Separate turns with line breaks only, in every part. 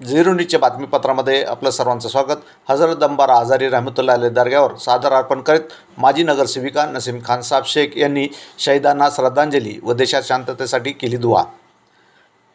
झिरोनीच्या बातमीपत्रामध्ये आपलं सर्वांचं स्वागत. हजरत दंबारा आजारी रहमतुल्ला अली दर्ग्यावर सादर अर्पण करीत माजी नगरसेविका नसीम खान साहब शेख यांनी शहीदांना श्रद्धांजली व देशात शांततेसाठी केली दुवा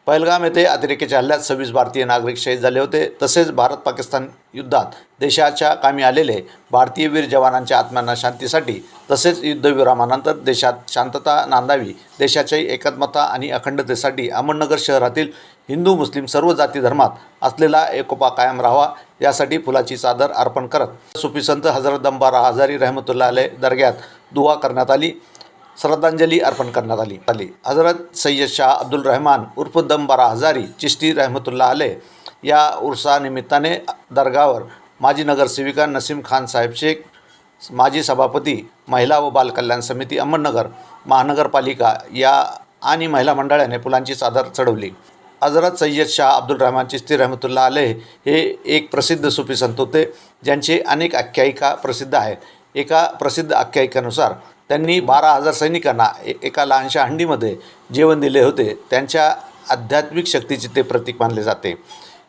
पहलगाम येथे अतिरेकीच्या हल्ल्यात सव्वीस भारतीय नागरिक शहीद झाले होते. तसेच भारत पाकिस्तान युद्धात देशाच्या कामी आलेले भारतीय वीर जवानांच्या आत्म्यांना शांतीसाठी तसेच युद्धविरामानंतर देशात शांतता नांदावी देशाच्या एकात्मता आणि अखंडतेसाठी अहमदनगर शहरातील हिंदू मुस्लिम सर्व जाती धर्मात असलेला एकोपा कायम राहावा यासाठी फुलाची चादर अर्पण करत सुफी संत हजरत दंबारा हजारी रहमतुल्ला आले दर्ग्यात दुवा करण्यात आली श्रद्धांजली अर्पण करण्यात आली. आली हजरत सय्यद शाह अब्दुल रहमान उर्फ दंबारा हजारी चिश्ती रहमतुल्ला आले या उर्सानिमित्ताने दर्गावर माजी नगरसेविका नसीम खान साहेब शेख माजी सभापती महिला व बालकल्याण समिती अहमदनगर महानगरपालिका या आणि महिला मंडळाने फुलांची चादर चढवली. हजरत सय्यद शाह अब्दुल रहमान चिस्ती रहमतुल्ला आले हे एक प्रसिद्ध सुफी संत होते ज्यांचे अनेक आख्यायिका प्रसिद्ध आहेत. एका प्रसिद्ध आख्यायिकेनुसार त्यांनी बारा हजार सैनिकांना ए एका लहानशा हंडीमध्ये जेवण दिले होते. त्यांच्या आध्यात्मिक शक्तीचे ते प्रतीक मानले जाते.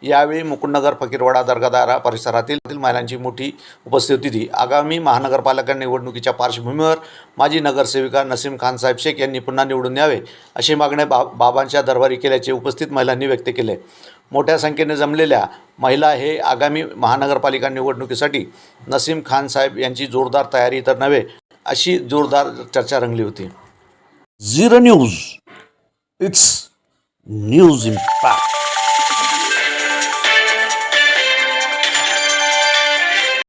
यावेळी मुकुंदनगर फकीरवाडा दर्गादारा परिसरातील महिलांची मोठी उपस्थिती होती. आगामी महानगरपालिका निवडणुकीच्या पार्श्वभूमीवर माजी नगरसेविका नसीम खान साहेब शेख यांनी पुन्हा निवडून यावे अशी मागणी बा बाबांच्या दरबारी केल्याचे उपस्थित महिलांनी व्यक्त केले. मोठ्या संख्येने जमलेल्या महिला हे आगामी महानगरपालिका निवडणुकीसाठी नसीम खान साहेब यांची जोरदार तयारी तर नव्हे अशी जोरदार चर्चा रंगली होती.
Zero news it's news impact.